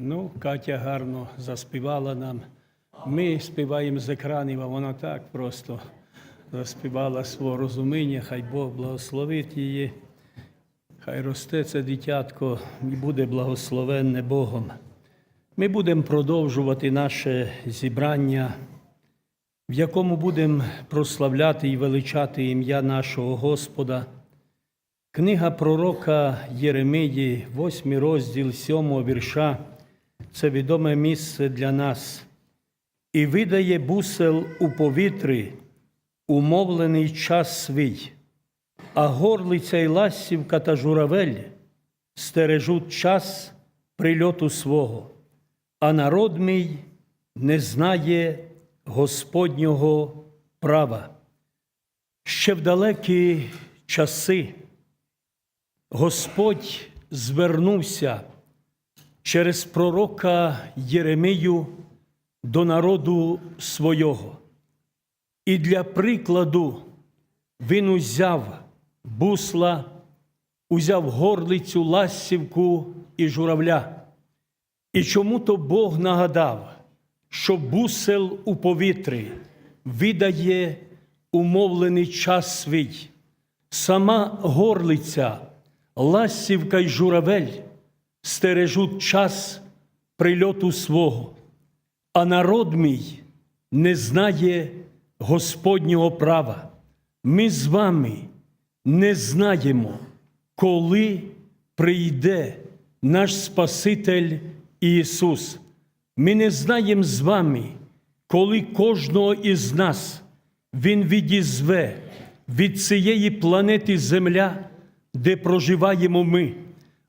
Ну, Катя гарно заспівала нам. Ми співаємо з екранів, а вона так просто заспівала свого розуміння. Хай Бог благословить її. Хай росте це дитятко і буде благословенне Богом. Ми будемо продовжувати наше зібрання, в якому будемо прославляти і величати ім'я нашого Господа. Книга пророка Єремії, 8 розділ 7 вірша, це відоме місце для нас. І видає бусел у повітрі, умовлений час свій, а горлиця й ластівка та журавель стережуть час прильоту свого, а народ мій не знає Господнього права. Ще в далекі часи Господь звернувся через пророка Єремію до народу свого. І для прикладу він узяв бусла, узяв горлицю, ластівку і журавля. І чому то Бог нагадав, що бусел у повітрі видає умовлений час свій. Сама горлиця, ластівка й журавель стережуть час прильоту свого, а народ мій не знає Господнього права. Ми з вами не знаємо, коли прийде наш Спаситель Ісус. Ми не знаємо з вами, коли кожного із нас Він відізве від цієї планети Земля, де проживаємо ми.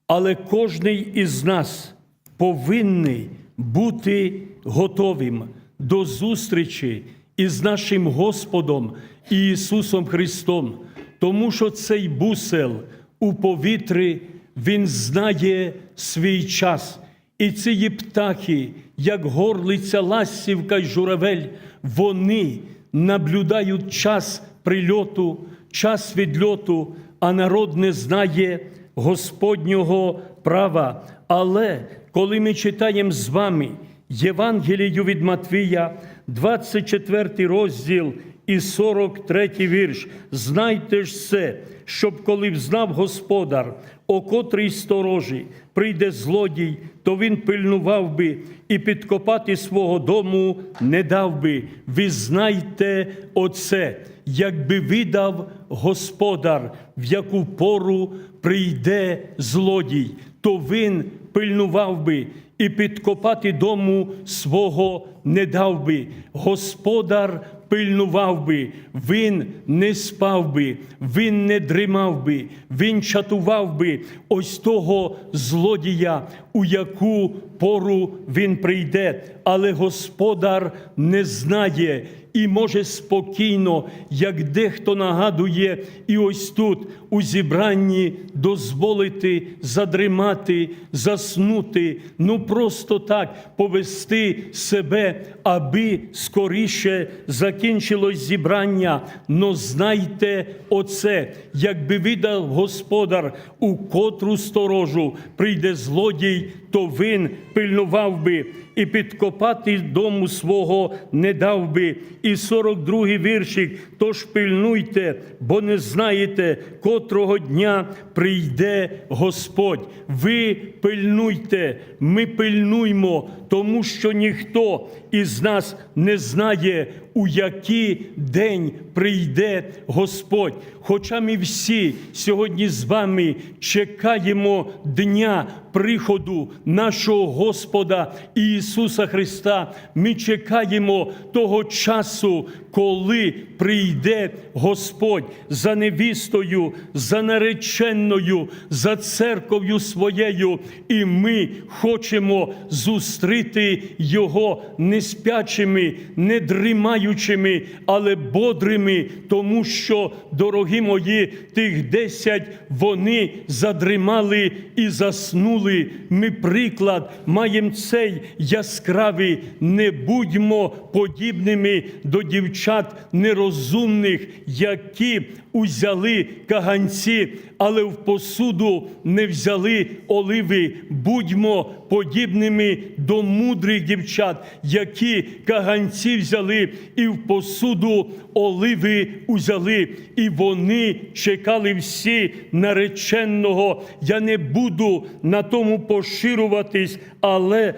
Але кожний із нас повинний бути готовим до зустрічі із нашим Господом Ісусом Христом, тому що цей бусел у повітрі Він знає свій час. І ці птахи, як горлиця, ластівка й журавель, вони наблюдають час прильоту, час відльоту, а народ не знає Господнього права. Але коли ми читаємо з вами Євангелію від Матвія, 24 розділ і 43 вірш, знайте ж це, щоб коли взнав господар, о котрій сторожі прийде злодій, то він пильнував би і підкопати свого дому не дав би. Ви знайте оце, якби видав господар, в яку пору прийде злодій, то він пильнував би і підкопати дому свого не дав би. Господар пильнував би, він не спав би, він не дримав би, він чатував би ось того злодія, у яку пору він прийде. Але господар не знає і може спокійно, як дехто нагадує, і ось тут у зібранні дозволити задримати, заснути, ну просто так повести себе, аби скоріше закінчилось зібрання. Но знайте оце, якби видав господар у котру сторожу прийде злодій, то він пильнував би і підкопати дому свого не дав би. І 42-й віршик, тож пильнуйте, бо не знаєте, котрого дня прийде Господь. Ви пильнуйте, ми пильнуймо, тому що ніхто із нас не знає, у який день прийде Господь. Хоча ми всі сьогодні з вами чекаємо дня приходу нашого Господа Ісуса Христа, ми чекаємо того часу, коли прийде Господь за невістою, за нареченою, за церков'ю своєю, і ми хочемо зустріти Його не спячими, не дрімаючими, але бодрими, тому що, дорогі мої, тих десять вони задрімали і заснули. Ми приклад маємо цей, яскраві, не будьмо подібними до дівчат нерозумних, які узяли каганці, але в посуду не взяли оливи. Будьмо подібними до мудрих дівчат, які каганці взяли і в посуду оливи узяли, і вони чекали всі нареченого. Я не буду на тому поширюватись, але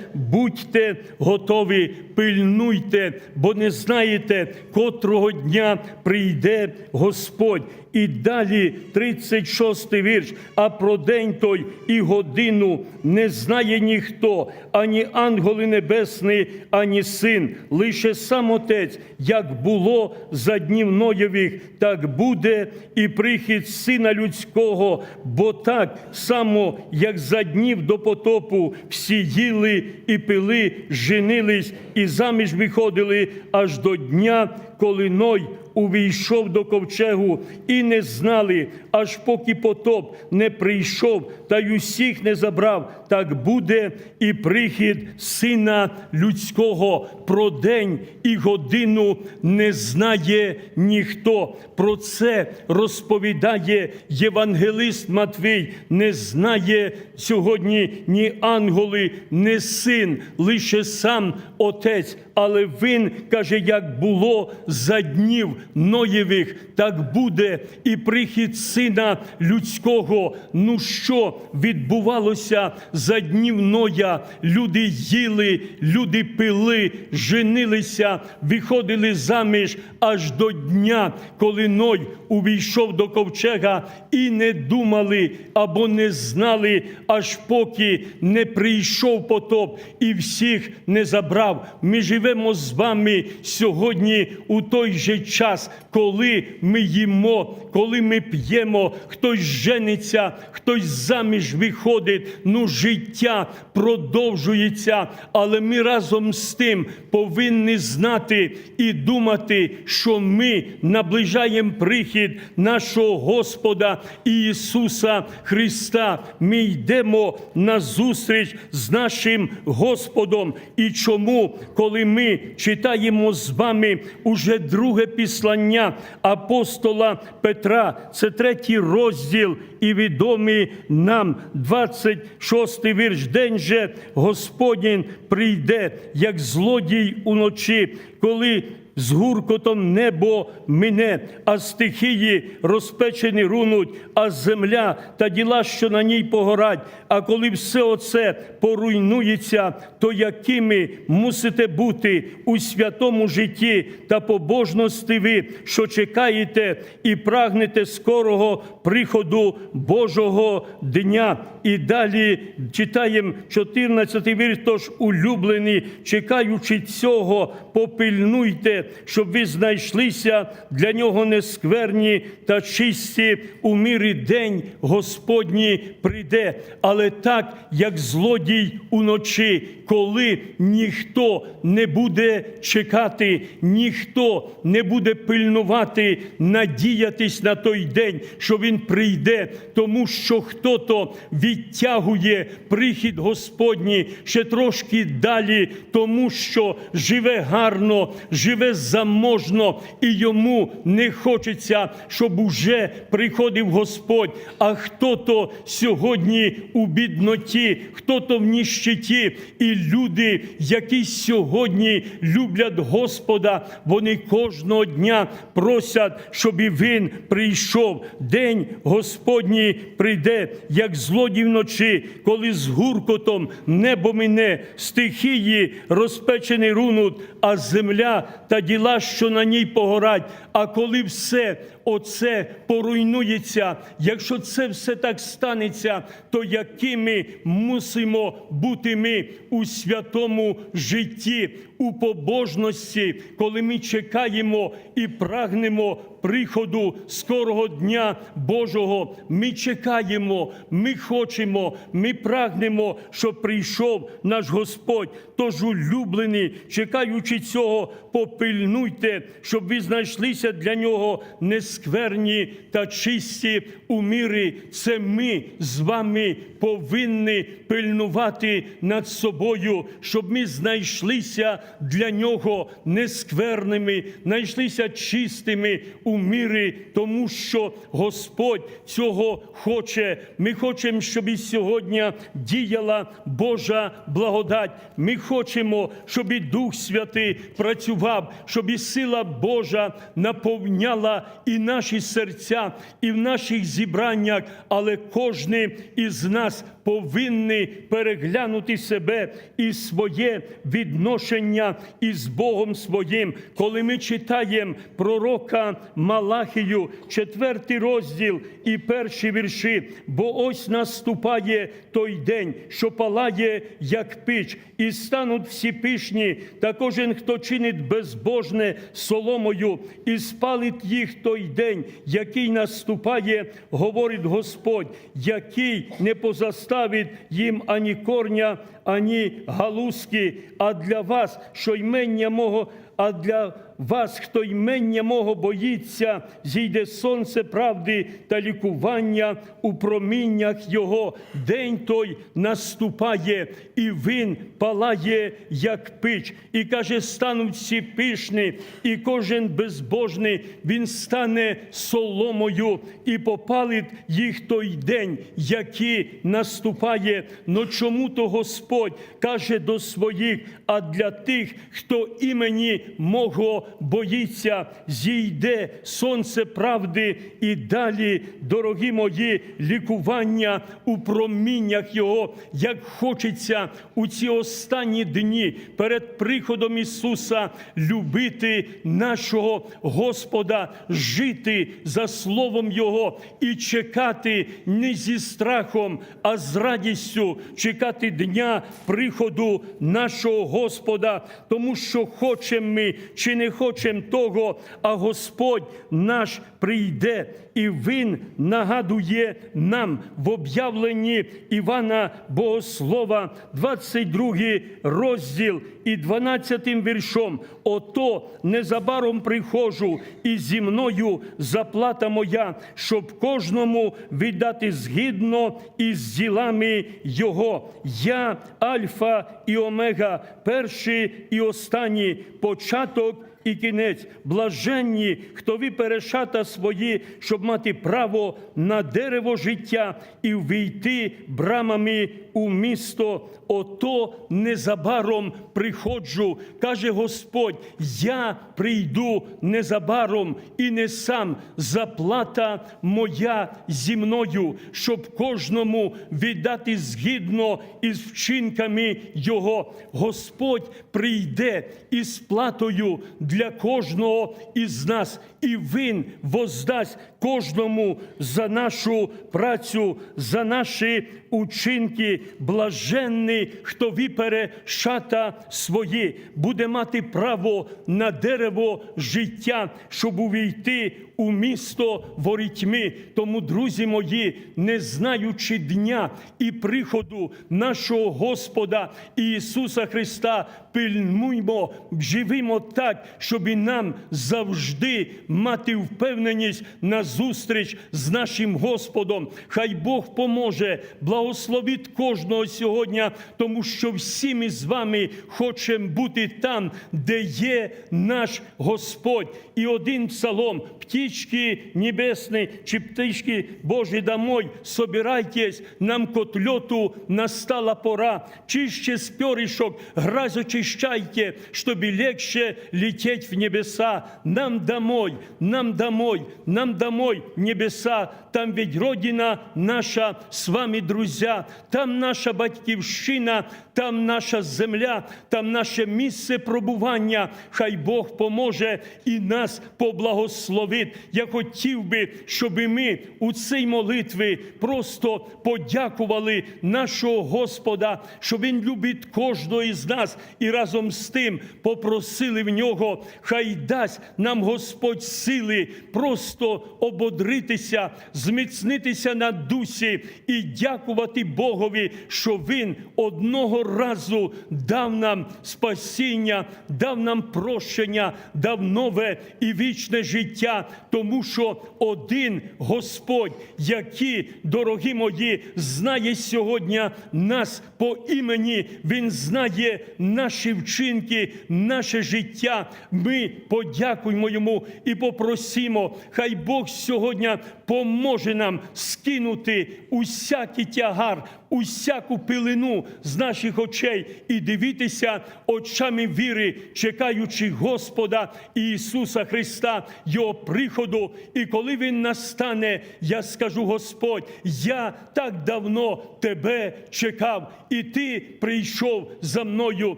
будьте готові, пильнуйте, бо не знаєте, котрого дня прийде Господь. І далі 36 вірш. А про день той і годину не знає ніхто, ані ангели небесні, ані син, лише сам Отець, як було за днів Ноєвих, так буде і прихід Сина Людського, бо так само, як за днів до потопу всі їли і пили, женились і заміж виходили аж до дня, коли Ной увійшов до ковчегу і не знали, аж поки потоп не прийшов та й усіх не забрав, так буде і прихід Сина Людського. Про день і годину не знає ніхто. Про це розповідає євангелист Матвій. Не знає сьогодні ні ангели, ні син, лише сам Отець. Але він каже, як було за днів Ноєвих, так буде і прихід Сина Людського. Ну що відбувалося за днів Ноя? Люди їли, люди пили, женилися, виходили заміж аж до дня, коли Ной увійшов до ковчега і не думали або не знали, аж поки не прийшов потоп і всіх не забрав. Ми живемо з вами сьогодні у той же час, коли ми їмо, коли ми п'ємо, хтось жениться, хтось заміж виходить. Ну, життя продовжується, але ми разом з тим повинні знати і думати, що ми наближаємо прихід нашого Господа Ісуса Христа. Ми йдемо на зустріч з нашим Господом. І чому, коли ми читаємо з вами уже друге післання апостола Петра, це третій розділ і відомий нам 26 вірш. День же Господній прийде, як злодій уночі, коли з гуркотом небо мине, а стихії розпечені рунуть, а земля та діла, що на ній погорать. А коли все оце поруйнується, то якими мусите бути у святому житті та побожності ви, що чекаєте і прагнете скорого приходу Божого дня. І далі читаємо 14 вірш, тож улюблені, чекаючи цього, попильнуйте, щоб ви знайшлися для нього нескверні та чисті у мірі день Господній прийде. Але так, як злодій уночі, коли ніхто не буде чекати, ніхто не буде пильнувати, надіятись на той день, що він прийде, тому що хто-то відтягує прихід Господній ще трошки далі, тому що живе гарно, живе заможно, і йому не хочеться, щоб уже приходив Господь. А хто-то сьогодні у бідноті, хто-то в ніщиті, і люди, які сьогодні люблять Господа, вони кожного дня просять, щоб і він прийшов. День Господній прийде, як злодій вночі, коли з гуркотом небо мине, стихії розпечені рунуть, а земля та діла, що на ній погорать. А коли все оце поруйнується, якщо це все так станеться, то якими мусимо бути ми у святому житті, у побожності, коли ми чекаємо і прагнемо приходу скорого дня Божого. Ми чекаємо, ми хочемо, ми прагнемо, щоб прийшов наш Господь. Тож улюблені, чекаючи цього, попильнуйте, щоб ви знайшлися для нього нескверні та чисті у мірі. Це ми з вами повинні пильнувати над собою, щоб ми знайшлися для нього нескверними, знайшлися чистими у мірі, тому що Господь цього хоче. Ми хочемо, щоб і сьогодні діяла Божа благодать. Ми хочемо, щоб і Дух Святий працював, щоб і сила Божа наповняла і наші серця, і в наших зібраннях, але кожен із нас повинні переглянути себе і своє відношення із Богом своїм. Коли ми читаємо пророка Малахію, четвертий розділ і перші вірші, бо ось наступає той день, що палає, як піч, і стануть всі пишні, та кожен, хто чинить безбожне соломою, і спалить їх той день, який наступає, говорить Господь, який не позаставить їм ані корня, ані галузки, а для вас, що ймення мого, а для вас, хто ймення мого боїться, зійде сонце правди та лікування у проміннях його. День той наступає, і він палає, як пич, і каже: стануть всі пишні, і кожен безбожний він стане соломою і попалить їх той день, який наступає. Но чому то Господь каже до своїх, а для тих, хто імені мого боїться, зійде сонце правди і далі, дорогі мої, лікування у проміннях Його, як хочеться у ці останні дні перед приходом Ісуса любити нашого Господа, жити за Словом Його і чекати не зі страхом, а з радістю чекати дня приходу нашого Господа, тому що хочемо ми чи не хочемо того, а Господь наш прийде, і Він нагадує нам в об'явленні Івана Богослова, 22 розділ і 12 віршом. Ото незабаром приходжу, і зі мною заплата моя, щоб кожному віддати згідно із ділами Його. Я Альфа і Омега, перший і останній початок. shut І кінець, блаженні, хто ви перешата свої, щоб мати право на дерево життя і ввійти брамами у місто. Ото незабаром приходжу, каже Господь: я прийду незабаром і не сам заплата моя зі мною, щоб кожному віддати згідно із вчинками Його. Господь прийде із платою для кожного із нас, і Він воздасть кожному за нашу працю, за наші учинки. Блаженний, хто випере шата свої, буде мати право на дерево життя, щоб увійти у місто ворітьми. Тому, друзі мої, не знаючи дня і приходу нашого Господа Ісуса Христа, пильнуймо, живімо так, щоб і нам завжди мати впевненість на зустріч з нашим Господом. Хай Бог поможе, благословить кожного сьогодні, тому що всі ми з вами хочемо бути там, де є наш Господь. І один псалом, птички небесні, чи птички Божі домой, собирайтесь, нам котлету настала пора, чище з перышок, грязь очищайте, чтобы легче лететь в небеса. Нам домой, нам домой, нам домой небеса, там ведь Родина наша з вами, друзья, там наша батьківщина, там наша земля, там наше місце пробування. Хай Бог поможе і нас поблагословить. Я хотів би, щоб ми у цій молитві просто подякували нашого Господа, що Він любить кожного із нас, і разом з тим попросили в нього, хай дасть нам Господь сили просто ободритися, зміцнитися на дусі і дякувати Богові, що Він одного разу дав нам спасіння, дав нам прощення, дав нове і вічне життя, тому що один Господь, який, дорогі мої, знає сьогодні нас по імені, Він знає наші вчинки, наше життя. Ми подякуємо йому і попросимо, хай Бог сьогодні поможе нам скинути усякий тягар, усяку пилину з наших очей і дивитися очами віри, чекаючи Господа Ісуса Христа, Його приходу. І коли Він настане, я скажу, Господь, я так давно тебе чекав, і ти прийшов за мною.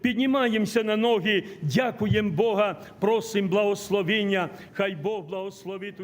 Піднімаємося на ноги, дякуємо Бога, просимо благословення. Хай Бог благословить.